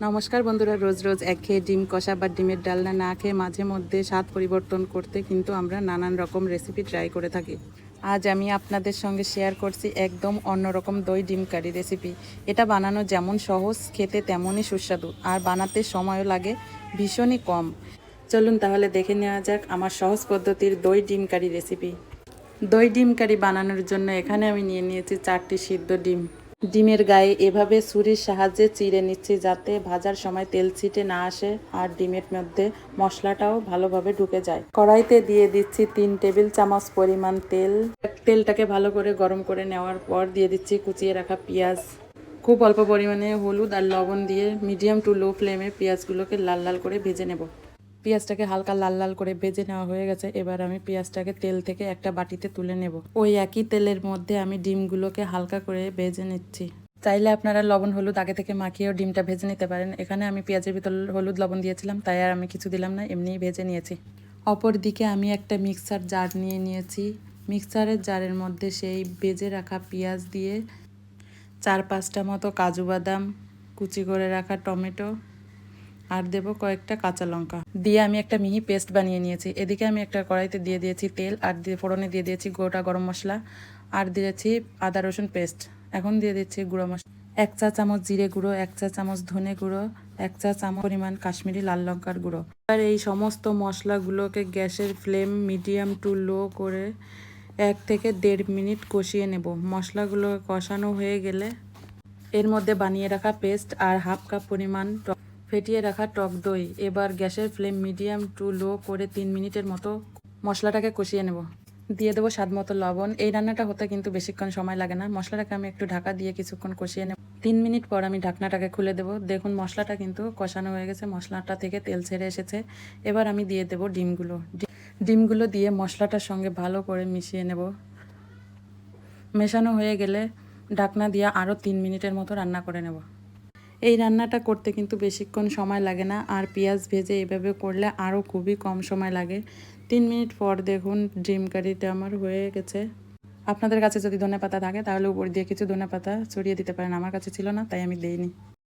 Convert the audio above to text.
নমস্কার বন্ধুরা, রোজ রোজ এক খেয়ে ডিম কষা বা ডিমের ডালনা না খেয়ে মাঝে মধ্যে স্বাদ পরিবর্তন করতে কিন্তু আমরা নানান রকম রেসিপি ট্রাই করে থাকি। আজ আমি আপনাদের সঙ্গে শেয়ার করছি একদম অন্যরকম দই ডিম কারি রেসিপি এটা বানানো যেমন সহজ, খেতে তেমনই সুস্বাদু, আর বানাতে সময়ও লাগে, ভীষণই কম। চলুন তাহলে দেখে নেওয়া যাক আমার সহজ পদ্ধতির দই ডিম কারি রেসিপি দই ডিম কারি বানানোর জন্য এখানে আমি নিয়ে নিয়েছি চারটি সিদ্ধ ডিম। ডিমের গায়ে এভাবে ছুরির সাহায্যে চিড়ে নিচ্ছি যাতে ভাজার সময় তেল ছিটে না আসে আর ডিমের মধ্যে মশলাটাও ভালোভাবে ঢুকে যায়। কড়াইতে দিয়ে দিচ্ছি তিন টেবিল চামচ পরিমাণ তেল। তেলটাকে ভালো করে গরম করে নেওয়ার পর দিয়ে দিচ্ছি কুচিয়ে রাখা পেঁয়াজ। খুব অল্প পরিমাণে হলুদ আর লবণ দিয়ে মিডিয়াম টু লো ফ্লেমে পেঁয়াজগুলোকে লাল লাল করে ভেজে নেব। পেঁয়াজটাকে হালকা লাল লাল করে ভেজে নেওয়া হয়ে গেছে, এবার আমি পেঁয়াজটাকে তেল থেকে একটা বাটিতে তুলে নেব। ওই একই তেলের মধ্যে আমি ডিমগুলোকে হালকা করে ভেজে নিচ্ছি। চাইলে আপনারা লবণ, হলুদ আগে থেকে মাখিয়েও ডিমটা ভেজে নিতে পারেন। এখানে আমি পেঁয়াজের ভিতর হলুদ লবণ দিয়েছিলাম, তাই আর আমি কিছু দিলাম না, এমনিই ভেজে নিয়েছি। অপর দিকে আমি একটা মিক্সার জার নিয়ে নিয়েছি। মিক্সারের জারের মধ্যে সেই ভেজে রাখা পেঁয়াজ দিয়ে চার পাঁচটা মতো কাজু বাদাম, কুচি করে রাখা টমেটো আর দেব কয়েকটা কাঁচা লঙ্কা। দিয়ে আমি একটা মিহি পেস্ট বানিয়ে নিয়েছি। এদিকে আমি একটা কড়াইতে দিয়ে দিয়েছি তেল, আর দিয়ে ফোড়নে দিয়ে দিয়েছি গোটা গরম মশলা, আর দিয়েছি আদা রসুন পেস্ট। এখন দিয়ে দিচ্ছি গুঁড়ো মশলা এক চা চামচ জিরে গুঁড়ো, এক চা চামচ ধনে গুঁড়ো, এক চা চামচ পরিমাণ কাশ্মীরি লাল লঙ্কার গুঁড়ো। এবার এই সমস্ত মশলাগুলোকে গ্যাসের ফ্লেম মিডিয়াম টু লো করে এক থেকে দেড় মিনিট কষিয়ে নেব। মশলাগুলো কষানো হয়ে গেলে এর মধ্যে বানিয়ে রাখা পেস্ট আর হাফ কাপ পরিমাণ ফেটিয়ে রাখা টক দই। এবার গ্যাসের ফ্লেম মিডিয়াম টু লো করে তিন মিনিটের মতো মশলাটাকে কষিয়ে নেব। দিয়ে দেবো স্বাদ মতো লবণ। এই রান্নাটা হতে কিন্তু বেশিক্ষণ সময় লাগে না। মশলাটাকে আমি একটু ঢাকা দিয়ে কিছুক্ষণ কষিয়ে নেব। তিন মিনিট পর আমি ঢাকনাটাকে খুলে দেবো। দেখুন, মশলাটা কিন্তু কষানো হয়ে গেছে। মশলাটা থেকে তেল ছেড়ে এসেছে। এবার আমি দিয়ে দেবো ডিমগুলো। ডিমগুলো দিয়ে মশলাটার সঙ্গে ভালো করে মিশিয়ে নেব। মেশানো হয়ে গেলে ঢাকনা দিয়ে আরও তিন মিনিটের মতো রান্না করে নেব। এই রান্নাটা করতে কিন্তু বেশিক্ষণ সময় লাগে না, আর পেঁয়াজ ভেজে এভাবে করলে আরও খুবই কম সময় লাগে। তিন মিনিট পর দেখুন ডিম কারিটা আমার হয়ে গেছে। আপনাদের কাছে যদি ধনে পাতা থাকে তাহলে উপর দিয়ে কিছু ধনে পাতা ছড়িয়ে দিতে পারেন, আমার কাছে ছিল না, তাই আমি দেইনি।